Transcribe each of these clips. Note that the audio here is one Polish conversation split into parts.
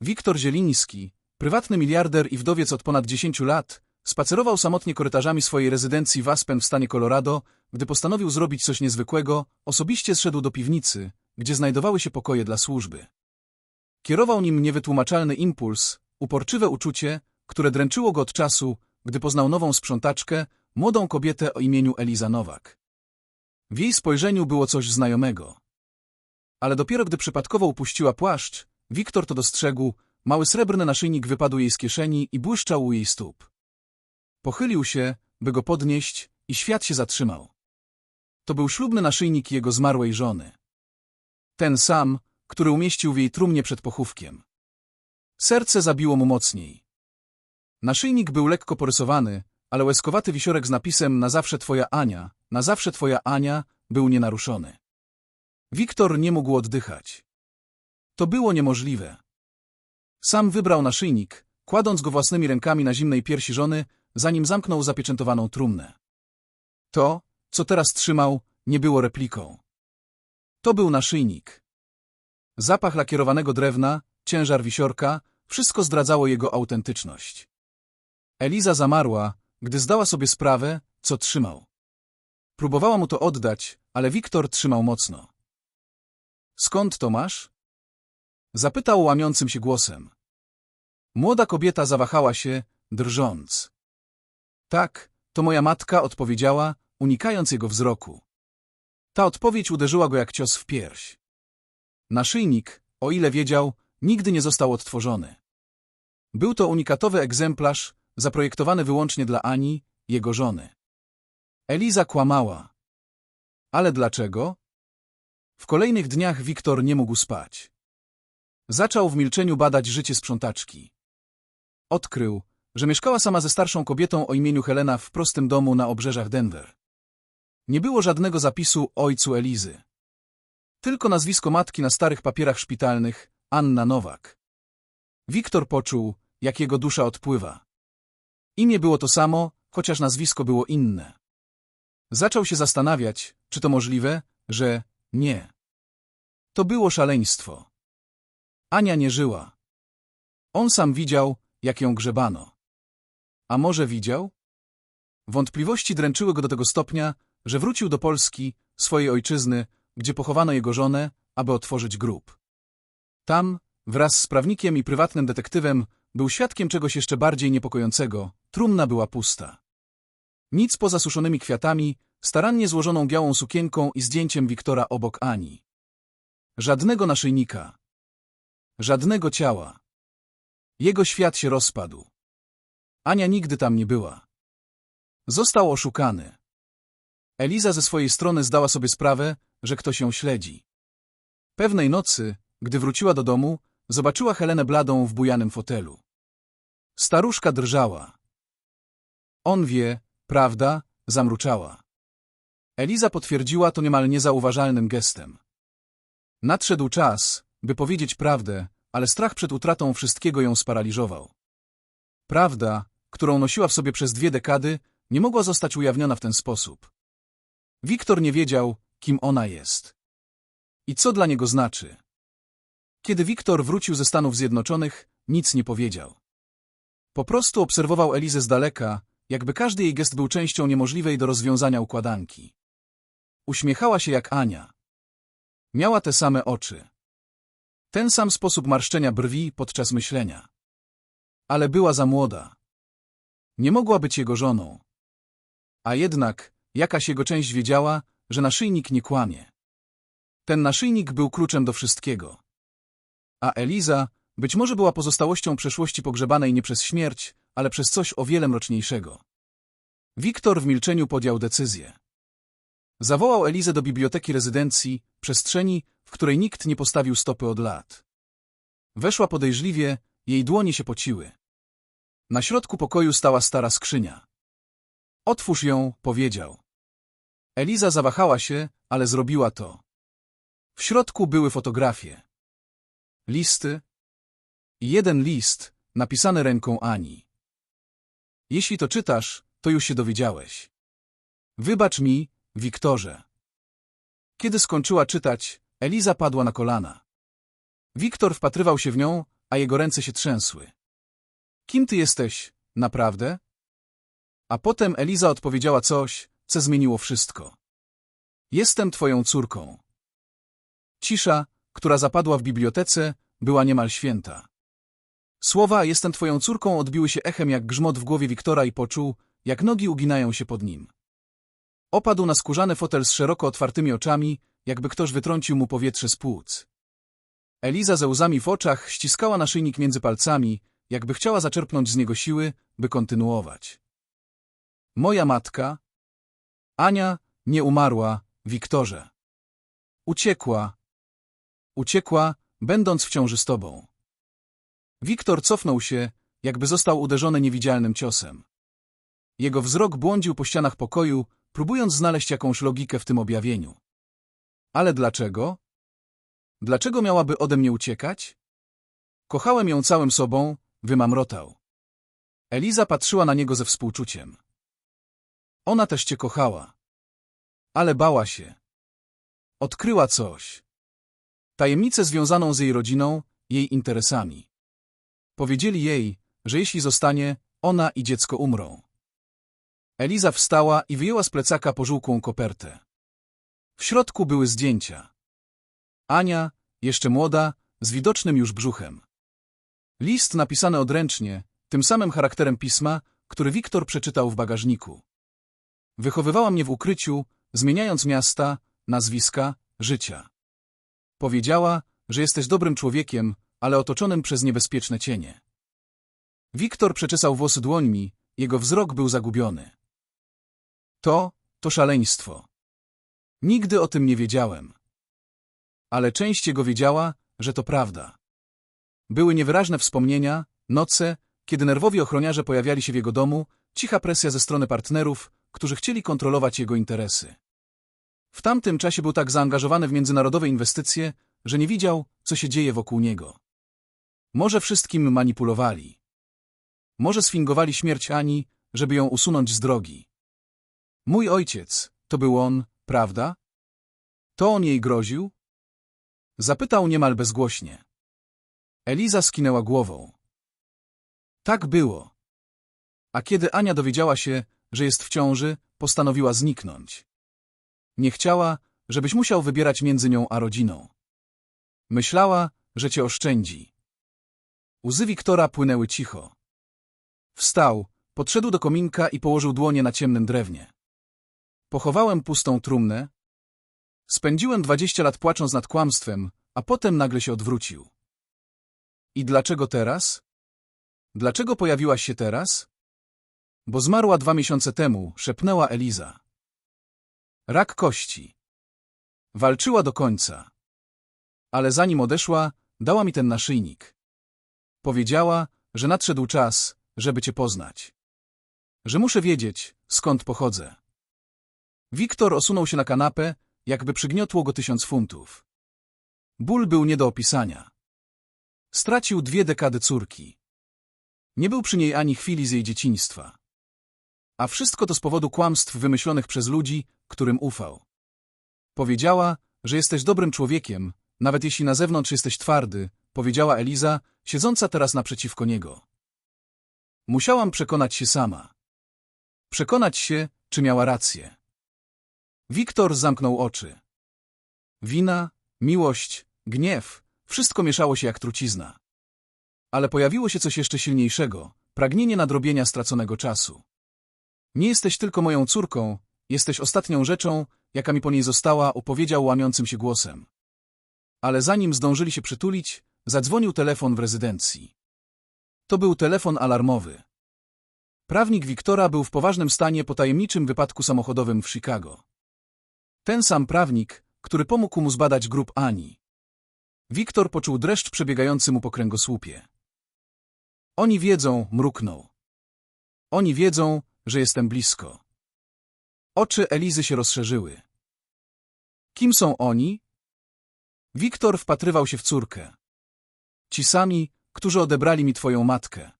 Wiktor Zieliński, prywatny miliarder i wdowiec od ponad 10 lat, spacerował samotnie korytarzami swojej rezydencji w Aspen w stanie Colorado, gdy postanowił zrobić coś niezwykłego, osobiście zszedł do piwnicy, gdzie znajdowały się pokoje dla służby. Kierował nim niewytłumaczalny impuls, uporczywe uczucie, które dręczyło go od czasu, gdy poznał nową sprzątaczkę, młodą kobietę o imieniu Eliza Nowak. W jej spojrzeniu było coś znajomego. Ale dopiero gdy przypadkowo upuściła płaszcz, Wiktor to dostrzegł, mały srebrny naszyjnik wypadł jej z kieszeni i błyszczał u jej stóp. Pochylił się, by go podnieść i świat się zatrzymał. To był ślubny naszyjnik jego zmarłej żony. Ten sam, który umieścił w jej trumnie przed pochówkiem. Serce zabiło mu mocniej. Naszyjnik był lekko porysowany, ale łezkowaty wisiorek z napisem na zawsze twoja Ania, na zawsze twoja Ania był nienaruszony. Wiktor nie mógł oddychać. To było niemożliwe. Sam wybrał naszyjnik, kładąc go własnymi rękami na zimnej piersi żony, zanim zamknął zapieczętowaną trumnę. To, co teraz trzymał, nie było repliką. To był naszyjnik. Zapach lakierowanego drewna, ciężar wisiorka, wszystko zdradzało jego autentyczność. Eliza zamarła, gdy zdała sobie sprawę, co trzymał. Próbowała mu to oddać, ale Wiktor trzymał mocno. Skąd to masz? Zapytał łamiącym się głosem. Młoda kobieta zawahała się, drżąc. Tak, to moja matka odpowiedziała, unikając jego wzroku. Ta odpowiedź uderzyła go jak cios w pierś. Naszyjnik, o ile wiedział, nigdy nie został odtworzony. Był to unikatowy egzemplarz, zaprojektowany wyłącznie dla Ani, jego żony. Eliza kłamała. Ale dlaczego? W kolejnych dniach Wiktor nie mógł spać. Zaczął w milczeniu badać życie sprzątaczki. Odkrył, że mieszkała sama ze starszą kobietą o imieniu Helena w prostym domu na obrzeżach Denver. Nie było żadnego zapisu ojcu Elizy. Tylko nazwisko matki na starych papierach szpitalnych, Anna Nowak. Wiktor poczuł, jak jego dusza odpływa. Imię było to samo, chociaż nazwisko było inne. Zaczął się zastanawiać, czy to możliwe, że nie. To było szaleństwo. Ania nie żyła. On sam widział, jak ją grzebano. A może widział? Wątpliwości dręczyły go do tego stopnia, że wrócił do Polski, swojej ojczyzny, gdzie pochowano jego żonę, aby otworzyć grób. Tam, wraz z prawnikiem i prywatnym detektywem, był świadkiem czegoś jeszcze bardziej niepokojącego. Trumna była pusta. Nic poza suszonymi kwiatami, starannie złożoną białą sukienką i zdjęciem Wiktora obok Ani. Żadnego naszyjnika. Żadnego ciała. Jego świat się rozpadł. Ania nigdy tam nie była. Został oszukany. Eliza ze swojej strony zdała sobie sprawę, że ktoś ją śledzi. Pewnej nocy, gdy wróciła do domu, zobaczyła Helenę bladą w bujanym fotelu. Staruszka drżała. On wie, prawda, zamruczała. Eliza potwierdziła to niemal niezauważalnym gestem. Nadszedł czas, by powiedzieć prawdę, ale strach przed utratą wszystkiego ją sparaliżował. Prawda, którą nosiła w sobie przez dwie dekady, nie mogła zostać ujawniona w ten sposób. Wiktor nie wiedział, kim ona jest. I co dla niego znaczy. Kiedy Wiktor wrócił ze Stanów Zjednoczonych, nic nie powiedział. Po prostu obserwował Elizę z daleka, jakby każdy jej gest był częścią niemożliwej do rozwiązania układanki. Uśmiechała się jak Ania. Miała te same oczy. Ten sam sposób marszczenia brwi podczas myślenia. Ale była za młoda. Nie mogła być jego żoną. A jednak jakaś jego część wiedziała, że naszyjnik nie kłamie. Ten naszyjnik był kluczem do wszystkiego. A Eliza być może była pozostałością przeszłości pogrzebanej nie przez śmierć, ale przez coś o wiele mroczniejszego. Wiktor w milczeniu podjął decyzję. Zawołał Elizę do biblioteki rezydencji, przestrzeni, w której nikt nie postawił stopy od lat. Weszła podejrzliwie, jej dłonie się pociły. Na środku pokoju stała stara skrzynia. Otwórz ją, powiedział. Eliza zawahała się, ale zrobiła to. W środku były fotografie. Listy. Jeden list, napisany ręką Ani. Jeśli to czytasz, to już się dowiedziałeś. Wybacz mi, Wiktorze. Kiedy skończyła czytać, Eliza padła na kolana. Wiktor wpatrywał się w nią, a jego ręce się trzęsły. Kim ty jesteś, naprawdę? A potem Eliza odpowiedziała coś, co zmieniło wszystko. Jestem twoją córką. Cisza, która zapadła w bibliotece, była niemal święta. Słowa jestem twoją córką odbiły się echem jak grzmot w głowie Wiktora i poczuł, jak nogi uginają się pod nim. Opadł na skórzany fotel z szeroko otwartymi oczami, jakby ktoś wytrącił mu powietrze z płuc. Eliza ze łzami w oczach ściskała naszyjnik między palcami, jakby chciała zaczerpnąć z niego siły, by kontynuować. Moja matka, Ania, nie umarła, Wiktorze. Uciekła. Uciekła, będąc w ciąży z tobą. Wiktor cofnął się, jakby został uderzony niewidzialnym ciosem. Jego wzrok błądził po ścianach pokoju, próbując znaleźć jakąś logikę w tym objawieniu. Ale dlaczego? Dlaczego miałaby ode mnie uciekać? Kochałem ją całym sobą, wymamrotał. Eliza patrzyła na niego ze współczuciem. Ona też cię kochała. Ale bała się. Odkryła coś. Tajemnicę związaną z jej rodziną, jej interesami. Powiedzieli jej, że jeśli zostanie, ona i dziecko umrą. Eliza wstała i wyjęła z plecaka pożółkłą kopertę. W środku były zdjęcia. Ania, jeszcze młoda, z widocznym już brzuchem. List napisany odręcznie, tym samym charakterem pisma, który Wiktor przeczytał w bagażniku. Wychowywała mnie w ukryciu, zmieniając miasta, nazwiska, życia. Powiedziała, że jesteś dobrym człowiekiem, ale otoczonym przez niebezpieczne cienie. Wiktor przeczesał włosy dłońmi, jego wzrok był zagubiony. To, to szaleństwo. Nigdy o tym nie wiedziałem. Ale część jego wiedziała, że to prawda. Były niewyraźne wspomnienia, noce, kiedy nerwowi ochroniarze pojawiali się w jego domu, cicha presja ze strony partnerów, którzy chcieli kontrolować jego interesy. W tamtym czasie był tak zaangażowany w międzynarodowe inwestycje, że nie widział, co się dzieje wokół niego. Może wszystkim manipulowali. Może sfingowali śmierć Ani, żeby ją usunąć z drogi. Mój ojciec, to był on, prawda? To on jej groził? Zapytał niemal bezgłośnie. Eliza skinęła głową. Tak było. A kiedy Ania dowiedziała się, że jest w ciąży, postanowiła zniknąć. Nie chciała, żebyś musiał wybierać między nią a rodziną. Myślała, że cię oszczędzi. Łzy Wiktora płynęły cicho. Wstał, podszedł do kominka i położył dłonie na ciemnym drewnie. Pochowałem pustą trumnę. Spędziłem dwadzieścia lat płacząc nad kłamstwem, a potem nagle się odwrócił. I dlaczego teraz? Dlaczego pojawiłaś się teraz? Bo zmarła dwa miesiące temu, szepnęła Eliza. Rak kości. Walczyła do końca. Ale zanim odeszła, dała mi ten naszyjnik. Powiedziała, że nadszedł czas, żeby cię poznać. Że muszę wiedzieć, skąd pochodzę. Wiktor osunął się na kanapę, jakby przygniotło go tysiąc funtów. Ból był nie do opisania. Stracił dwie dekady córki. Nie był przy niej ani chwili z jej dzieciństwa. A wszystko to z powodu kłamstw wymyślonych przez ludzi, którym ufał. Powiedziała, że jesteś dobrym człowiekiem, nawet jeśli na zewnątrz jesteś twardy, powiedziała Eliza, siedząca teraz naprzeciwko niego. Musiałam przekonać się sama. Przekonać się, czy miała rację. Wiktor zamknął oczy. Wina, miłość, gniew, wszystko mieszało się jak trucizna. Ale pojawiło się coś jeszcze silniejszego, pragnienie nadrobienia straconego czasu. Nie jesteś tylko moją córką, jesteś ostatnią rzeczą, jaka mi po niej została, opowiedział łamiącym się głosem. Ale zanim zdążyli się przytulić, zadzwonił telefon w rezydencji. To był telefon alarmowy. Prawnik Wiktora był w poważnym stanie po tajemniczym wypadku samochodowym w Chicago. Ten sam prawnik, który pomógł mu zbadać grób Ani. Wiktor poczuł dreszcz przebiegający mu po kręgosłupie. Oni wiedzą, mruknął. Oni wiedzą, że jestem blisko. Oczy Elizy się rozszerzyły. Kim są oni? Wiktor wpatrywał się w córkę. Ci sami, którzy odebrali mi twoją matkę.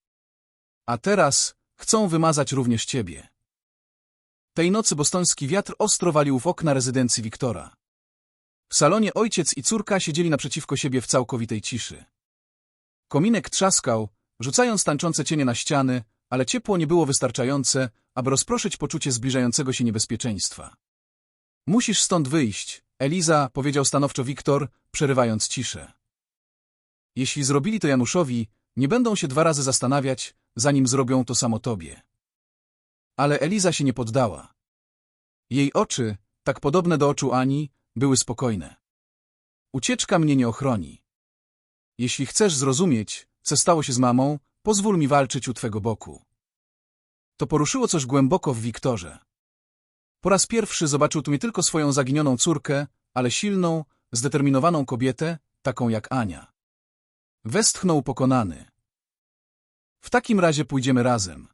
A teraz chcą wymazać również ciebie. Tej nocy bostoński wiatr ostro walił w okna rezydencji Wiktora. W salonie ojciec i córka siedzieli naprzeciwko siebie w całkowitej ciszy. Kominek trzaskał, rzucając tańczące cienie na ściany, ale ciepło nie było wystarczające, aby rozproszyć poczucie zbliżającego się niebezpieczeństwa. Musisz stąd wyjść, Eliza, powiedział stanowczo Wiktor, przerywając ciszę. Jeśli zrobili to Januszowi, nie będą się dwa razy zastanawiać, zanim zrobią to samo tobie. Ale Eliza się nie poddała. Jej oczy, tak podobne do oczu Ani, były spokojne. Ucieczka mnie nie ochroni. Jeśli chcesz zrozumieć, co stało się z mamą, pozwól mi walczyć u twego boku. To poruszyło coś głęboko w Wiktorze. Po raz pierwszy zobaczył tu nie tylko swoją zaginioną córkę, ale silną, zdeterminowaną kobietę, taką jak Ania. Westchnął pokonany. W takim razie pójdziemy razem.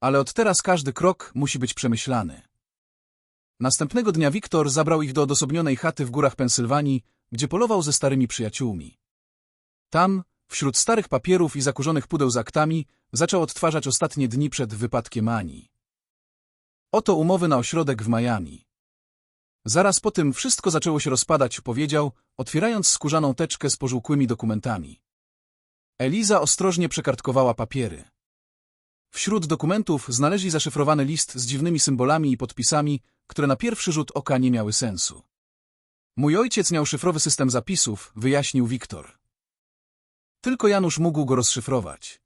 Ale od teraz każdy krok musi być przemyślany. Następnego dnia Wiktor zabrał ich do odosobnionej chaty w górach Pensylwanii, gdzie polował ze starymi przyjaciółmi. Tam, wśród starych papierów i zakurzonych pudeł z aktami, zaczął odtwarzać ostatnie dni przed wypadkiem Ani. Oto umowy na ośrodek w Miami. Zaraz po tym wszystko zaczęło się rozpadać, powiedział, otwierając skórzaną teczkę z pożółkłymi dokumentami. Eliza ostrożnie przekartkowała papiery. Wśród dokumentów znaleźli zaszyfrowany list z dziwnymi symbolami i podpisami, które na pierwszy rzut oka nie miały sensu. Mój ojciec miał szyfrowy system zapisów, wyjaśnił Wiktor. Tylko Janusz mógł go rozszyfrować.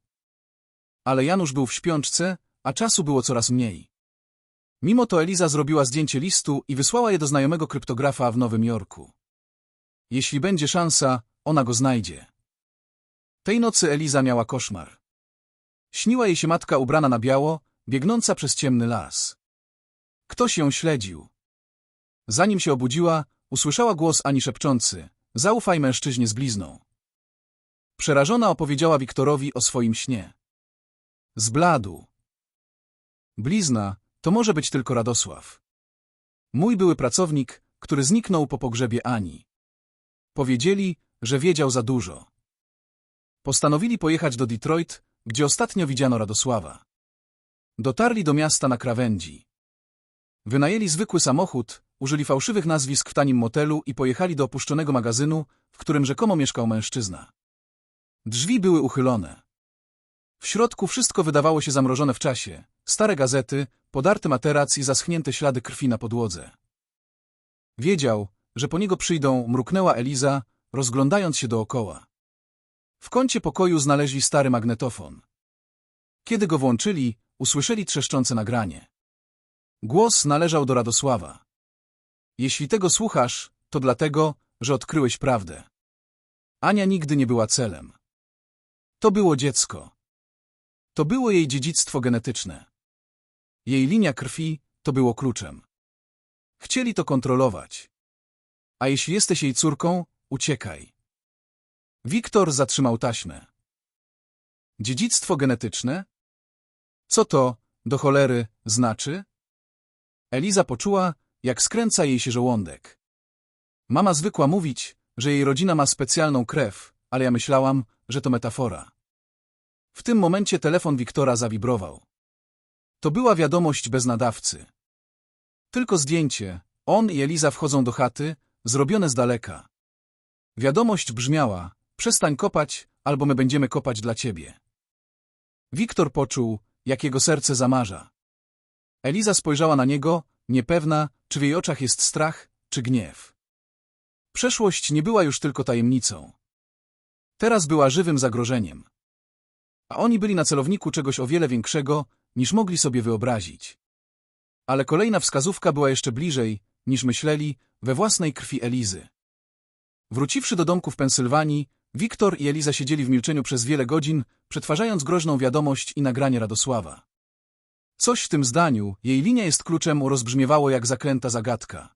Ale Janusz był w śpiączce, a czasu było coraz mniej. Mimo to Eliza zrobiła zdjęcie listu i wysłała je do znajomego kryptografa w Nowym Jorku. Jeśli będzie szansa, ona go znajdzie. Tej nocy Eliza miała koszmar. Śniła jej się matka ubrana na biało, biegnąca przez ciemny las. Ktoś ją śledził. Zanim się obudziła, usłyszała głos Ani szepczący – zaufaj mężczyźnie z blizną. Przerażona opowiedziała Wiktorowi o swoim śnie. Zbladł. Blizna to może być tylko Radosław. Mój były pracownik, który zniknął po pogrzebie Ani. Powiedzieli, że wiedział za dużo. Postanowili pojechać do Detroit, gdzie ostatnio widziano Radosława. Dotarli do miasta na krawędzi. Wynajęli zwykły samochód, użyli fałszywych nazwisk w tanim motelu i pojechali do opuszczonego magazynu, w którym rzekomo mieszkał mężczyzna. Drzwi były uchylone. W środku wszystko wydawało się zamrożone w czasie. Stare gazety, podarty materac i zaschnięte ślady krwi na podłodze. Wiedział, że po niego przyjdą, mruknęła Eliza, rozglądając się dookoła. W kącie pokoju znaleźli stary magnetofon. Kiedy go włączyli, usłyszeli trzeszczące nagranie. Głos należał do Radosława. Jeśli tego słuchasz, to dlatego, że odkryłeś prawdę. Ania nigdy nie była celem. To było dziecko. To było jej dziedzictwo genetyczne. Jej linia krwi to było kluczem. Chcieli to kontrolować. A jeśli jesteś jej córką, uciekaj. Wiktor zatrzymał taśmę. Dziedzictwo genetyczne? Co to, do cholery, znaczy? Eliza poczuła, jak skręca jej się żołądek. Mama zwykła mówić, że jej rodzina ma specjalną krew, ale ja myślałam, że to metafora. W tym momencie telefon Wiktora zawibrował. To była wiadomość bez nadawcy. Tylko zdjęcie, on i Eliza wchodzą do chaty, zrobione z daleka. Wiadomość brzmiała, przestań kopać, albo my będziemy kopać dla ciebie. Wiktor poczuł, jak jego serce zamarza. Eliza spojrzała na niego, niepewna, czy w jej oczach jest strach, czy gniew. Przeszłość nie była już tylko tajemnicą. Teraz była żywym zagrożeniem. A oni byli na celowniku czegoś o wiele większego, niż mogli sobie wyobrazić. Ale kolejna wskazówka była jeszcze bliżej, niż myśleli, we własnej krwi Elizy. Wróciwszy do domku w Pensylwanii, Wiktor i Eliza siedzieli w milczeniu przez wiele godzin, przetwarzając groźną wiadomość i nagranie Radosława. Coś w tym zdaniu, jej linia jest kluczem, rozbrzmiewało jak zaklęta zagadka.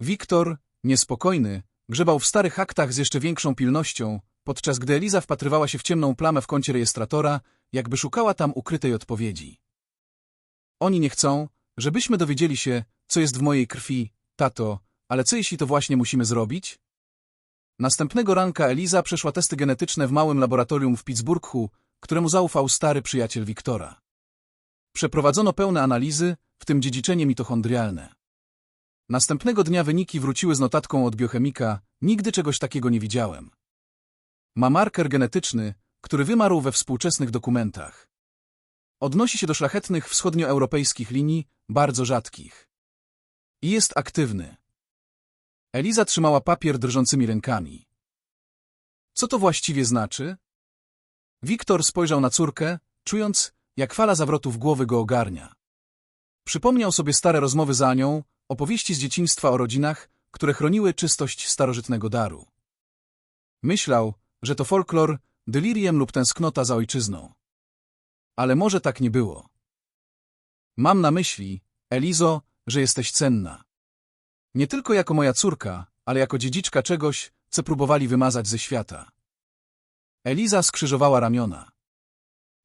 Wiktor, niespokojny, grzebał w starych aktach z jeszcze większą pilnością, podczas gdy Eliza wpatrywała się w ciemną plamę w kącie rejestratora, jakby szukała tam ukrytej odpowiedzi. Oni nie chcą, żebyśmy dowiedzieli się, co jest w mojej krwi, tato, ale co jeśli to właśnie musimy zrobić? Następnego ranka Eliza przeszła testy genetyczne w małym laboratorium w Pittsburghu, któremu zaufał stary przyjaciel Wiktora. Przeprowadzono pełne analizy, w tym dziedziczenie mitochondrialne. Następnego dnia wyniki wróciły z notatką od biochemika, nigdy czegoś takiego nie widziałem. Ma marker genetyczny, który wymarł we współczesnych dokumentach. Odnosi się do szlachetnych wschodnioeuropejskich linii, bardzo rzadkich. I jest aktywny. Eliza trzymała papier drżącymi rękami. Co to właściwie znaczy? Wiktor spojrzał na córkę, czując, jak fala zawrotów głowy go ogarnia. Przypomniał sobie stare rozmowy za nią, opowieści z dzieciństwa o rodzinach, które chroniły czystość starożytnego daru. Myślał, że to folklor, delirium lub tęsknota za ojczyzną. Ale może tak nie było. Mam na myśli, Elizo, że jesteś cenna. Nie tylko jako moja córka, ale jako dziedziczka czegoś, co próbowali wymazać ze świata. Eliza skrzyżowała ramiona.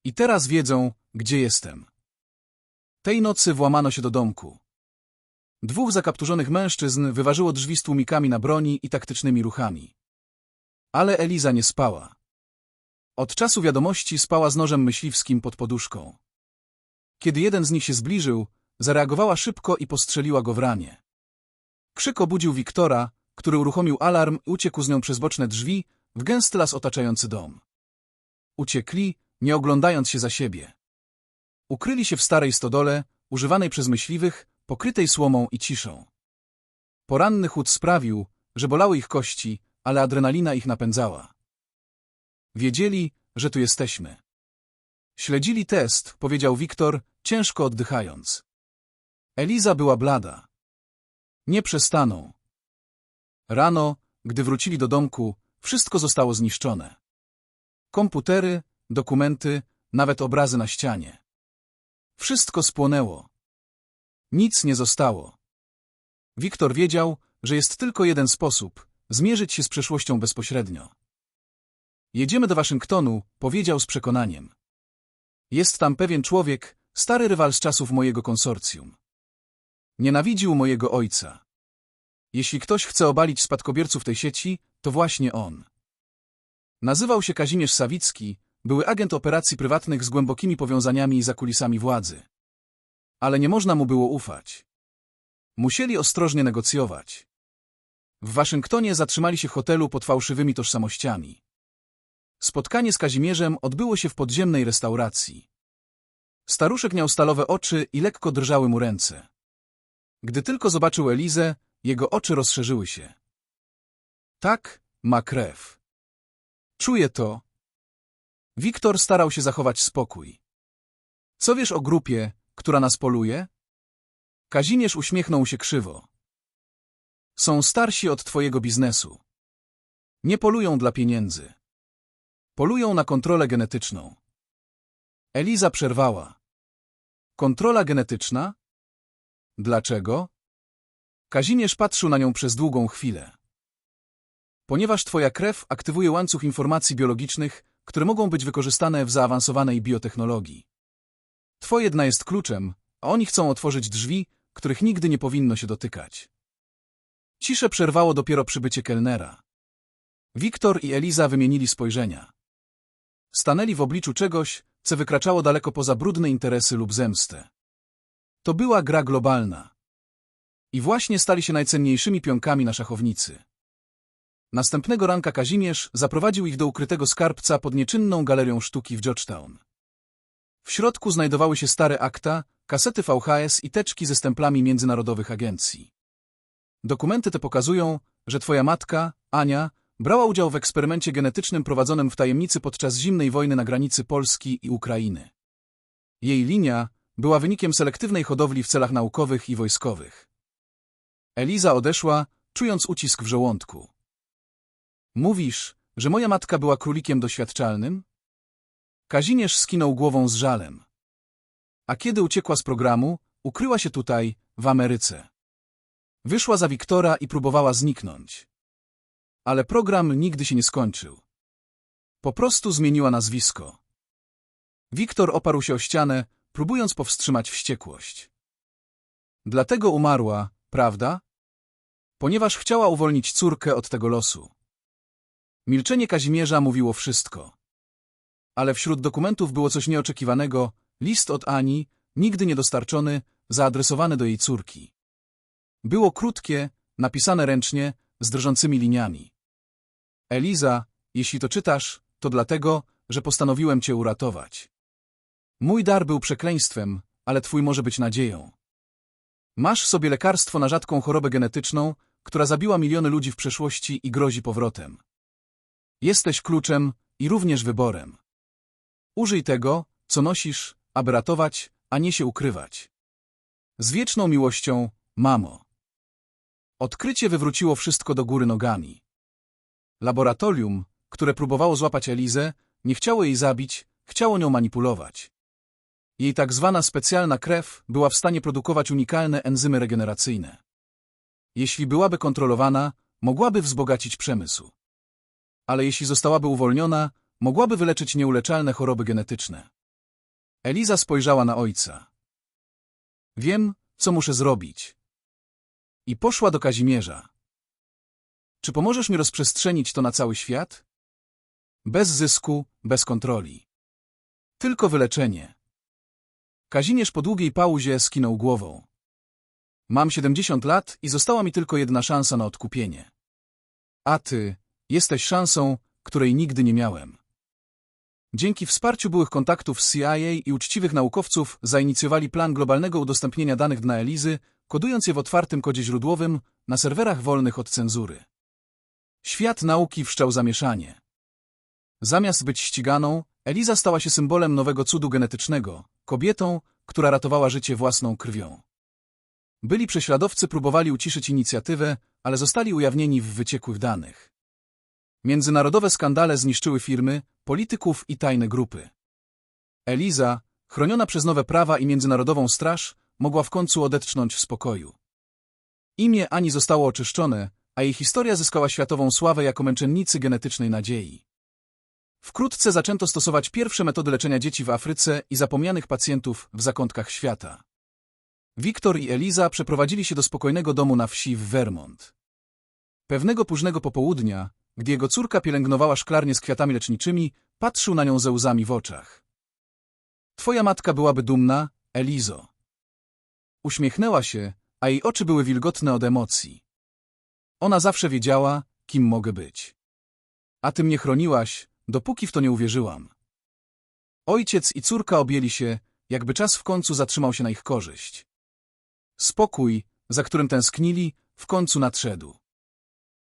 I teraz wiedzą, gdzie jestem. Tej nocy włamano się do domku. Dwóch zakapturzonych mężczyzn wyważyło drzwi z tłumikami na broni i taktycznymi ruchami. Ale Eliza nie spała. Od czasu wiadomości spała z nożem myśliwskim pod poduszką. Kiedy jeden z nich się zbliżył, zareagowała szybko i postrzeliła go w ramię. Krzyk obudził Wiktora, który uruchomił alarm i uciekł z nią przez boczne drzwi w gęsty las otaczający dom. Uciekli, nie oglądając się za siebie. Ukryli się w starej stodole, używanej przez myśliwych, pokrytej słomą i ciszą. Poranny chłód sprawił, że bolały ich kości, ale adrenalina ich napędzała. Wiedzieli, że tu jesteśmy. Śledzili test, powiedział Wiktor, ciężko oddychając. Eliza była blada. Nie przestaną. Rano, gdy wrócili do domku, wszystko zostało zniszczone. Komputery, dokumenty, nawet obrazy na ścianie. Wszystko spłonęło. Nic nie zostało. Wiktor wiedział, że jest tylko jeden sposób – zmierzyć się z przeszłością bezpośrednio. Jedziemy do Waszyngtonu, powiedział z przekonaniem. Jest tam pewien człowiek, stary rywal z czasów mojego konsorcjum. Nienawidził mojego ojca. Jeśli ktoś chce obalić spadkobierców tej sieci, to właśnie on. Nazywał się Kazimierz Sawicki, były agent operacji prywatnych z głębokimi powiązaniami i zakulisami władzy. Ale nie można mu było ufać. Musieli ostrożnie negocjować. W Waszyngtonie zatrzymali się w hotelu pod fałszywymi tożsamościami. Spotkanie z Kazimierzem odbyło się w podziemnej restauracji. Staruszek miał stalowe oczy i lekko drżały mu ręce. Gdy tylko zobaczył Elizę, jego oczy rozszerzyły się. Tak, ma krew. Czuję to. Wiktor starał się zachować spokój. Co wiesz o grupie, która nas poluje? Kazimierz uśmiechnął się krzywo. Są starsi od twojego biznesu. Nie polują dla pieniędzy. Polują na kontrolę genetyczną. Eliza przerwała. Kontrola genetyczna? Dlaczego? Kazimierz patrzył na nią przez długą chwilę. Ponieważ twoja krew aktywuje łańcuch informacji biologicznych, które mogą być wykorzystane w zaawansowanej biotechnologii. Twoje dna jest kluczem, a oni chcą otworzyć drzwi, których nigdy nie powinno się dotykać. Ciszę przerwało dopiero przybycie kelnera. Wiktor i Eliza wymienili spojrzenia. Stanęli w obliczu czegoś, co wykraczało daleko poza brudne interesy lub zemstę. To była gra globalna. I właśnie stali się najcenniejszymi pionkami na szachownicy. Następnego ranka Kazimierz zaprowadził ich do ukrytego skarbca pod nieczynną galerią sztuki w Georgetown. W środku znajdowały się stare akta, kasety VHS i teczki ze stemplami międzynarodowych agencji. Dokumenty te pokazują, że twoja matka, Ania, brała udział w eksperymencie genetycznym prowadzonym w tajemnicy podczas zimnej wojny na granicy Polski i Ukrainy. Jej linia była wynikiem selektywnej hodowli w celach naukowych i wojskowych. Eliza odeszła, czując ucisk w żołądku. Mówisz, że moja matka była królikiem doświadczalnym? Kazimierz skinął głową z żalem. A kiedy uciekła z programu, ukryła się tutaj, w Ameryce. Wyszła za Wiktora i próbowała zniknąć. Ale program nigdy się nie skończył. Po prostu zmieniła nazwisko. Wiktor oparł się o ścianę, próbując powstrzymać wściekłość. Dlatego umarła, prawda? Ponieważ chciała uwolnić córkę od tego losu. Milczenie Kazimierza mówiło wszystko. Ale wśród dokumentów było coś nieoczekiwanego, list od Ani, nigdy niedostarczony, zaadresowany do jej córki. Było krótkie, napisane ręcznie, z drżącymi liniami. Eliza, jeśli to czytasz, to dlatego, że postanowiłem cię uratować. Mój dar był przekleństwem, ale twój może być nadzieją. Masz w sobie lekarstwo na rzadką chorobę genetyczną, która zabiła miliony ludzi w przeszłości i grozi powrotem. Jesteś kluczem i również wyborem. Użyj tego, co nosisz, aby ratować, a nie się ukrywać. Z wieczną miłością, mamo. Odkrycie wywróciło wszystko do góry nogami. Laboratorium, które próbowało złapać Elizę, nie chciało jej zabić, chciało nią manipulować. Jej tak zwana specjalna krew była w stanie produkować unikalne enzymy regeneracyjne. Jeśli byłaby kontrolowana, mogłaby wzbogacić przemysł. Ale jeśli zostałaby uwolniona, mogłaby wyleczyć nieuleczalne choroby genetyczne. Eliza spojrzała na ojca. Wiem, co muszę zrobić. I poszła do Kazimierza. Czy pomożesz mi rozprzestrzenić to na cały świat? Bez zysku, bez kontroli. Tylko wyleczenie. Kazimierz po długiej pauzie skinął głową. Mam 70 lat i została mi tylko jedna szansa na odkupienie. A ty jesteś szansą, której nigdy nie miałem. Dzięki wsparciu byłych kontaktów z CIA i uczciwych naukowców zainicjowali plan globalnego udostępnienia danych dla Elizy, kodując je w otwartym kodzie źródłowym na serwerach wolnych od cenzury. Świat nauki wszczał zamieszanie. Zamiast być ściganą, Eliza stała się symbolem nowego cudu genetycznego, kobietą, która ratowała życie własną krwią. Byli prześladowcy próbowali uciszyć inicjatywę, ale zostali ujawnieni w wyciekłych danych. Międzynarodowe skandale zniszczyły firmy, polityków i tajne grupy. Eliza, chroniona przez nowe prawa i międzynarodową straż, mogła w końcu odetchnąć w spokoju. Imię Ani zostało oczyszczone, a jej historia zyskała światową sławę jako męczennicy genetycznej nadziei. Wkrótce zaczęto stosować pierwsze metody leczenia dzieci w Afryce i zapomnianych pacjentów w zakątkach świata. Wiktor i Eliza przeprowadzili się do spokojnego domu na wsi w Vermont. Pewnego późnego popołudnia, gdy jego córka pielęgnowała szklarnię z kwiatami leczniczymi, patrzył na nią ze łzami w oczach. Twoja matka byłaby dumna, Elizo. Uśmiechnęła się, a jej oczy były wilgotne od emocji. Ona zawsze wiedziała, kim mogę być. A ty mnie chroniłaś, dopóki w to nie uwierzyłam. Ojciec i córka objęli się, jakby czas w końcu zatrzymał się na ich korzyść. Spokój, za którym tęsknili, w końcu nadszedł.